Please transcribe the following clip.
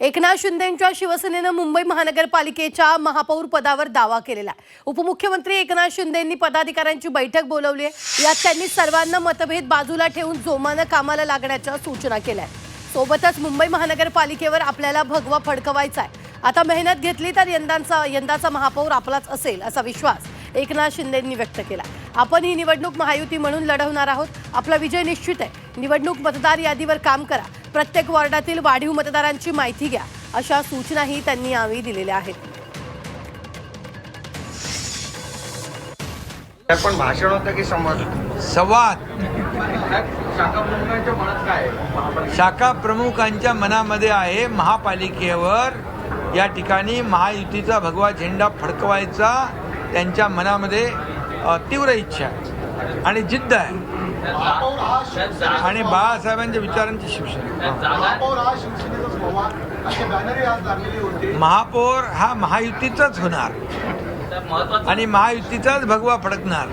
एकनाथ शिंदेंच्या शिवसेनेनं मुंबई महानगरपालिकेच्या महापौर पदावर दावा केलेला आहे. उपमुख्यमंत्री एकनाथ शिंदेंनी पदाधिकाऱ्यांची बैठक बोलवली आहे. यात त्यांनी सर्वांना मतभेद बाजूला ठेवून जोमानं कामाला लागण्याच्या सूचना केल्या सोबतच मुंबई महानगरपालिकेवर आपल्याला भगवा फडकवायचा आहे. आता मेहनत घेतली तर यंदाचा यंदाचा महापौर आपलाच असेल असा विश्वास एकनाथ शिंदेंनी व्यक्त केला आपण ही निवडणूक महायुती म्हणून लढवणार आहोत. आपला विजय निश्चित आहे. निवडणूक मतदार यादीवर काम करा. प्रत्येक वॉर्डातील वाढीव मतदारांची माहिती घ्या. अशा सूचनाही त्यांनी यावेळी दिलेल्या आहेत. पण भाषण होतं की संवाद संवाद. शाखा प्रमुखांच्या मनात काय आहे? शाखा प्रमुखांच्या मनामध्ये आहे महापालिकेवर या ठिकाणी महायुतीचा भगवा झेंडा फडकवायचा त्यांच्या मनामध्ये तीव्र इच्छा आहे. आणि जिद्द आहे. आणि बाळासाहेबांच्या विचारांची शिक्षण महापौर हा महायुतीचाच होणार. आणि महायुतीचाच भगवा फडकणार.